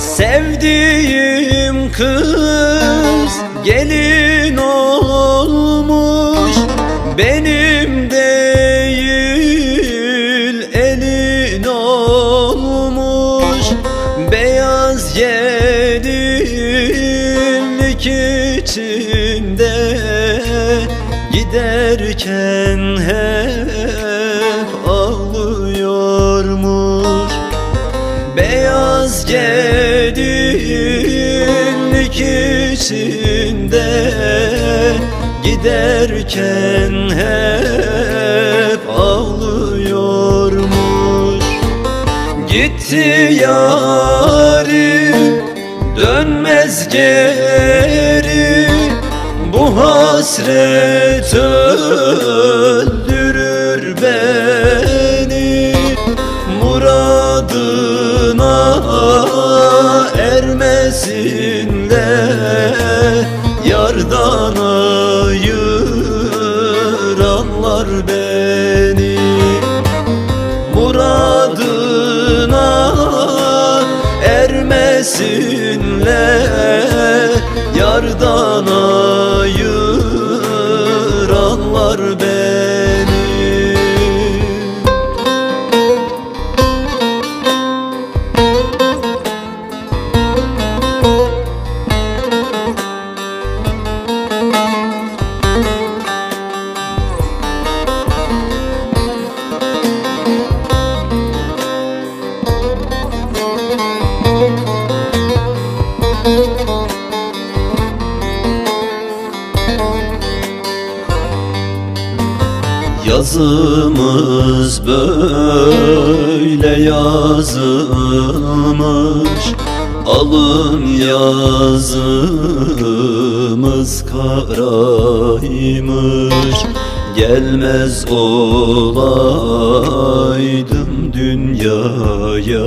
Sevdiğim kız gelin olmuş Benim değil elin olmuş. Beyaz gelinlik içinde Giderken hep ağlıyormuş. Beyaz gelinlik içinde Giderken hep ağlıyormuş. Gitti yarim dönmez geri Bu hasret öldürür beni. Muradına ermesinler Yardan ayıranlar beni. Muradına ermesinler Yardan ayıranlar Yazımız böyle yazılmış. Alın yazımız karaymış. Gelmez olaydım dünyaya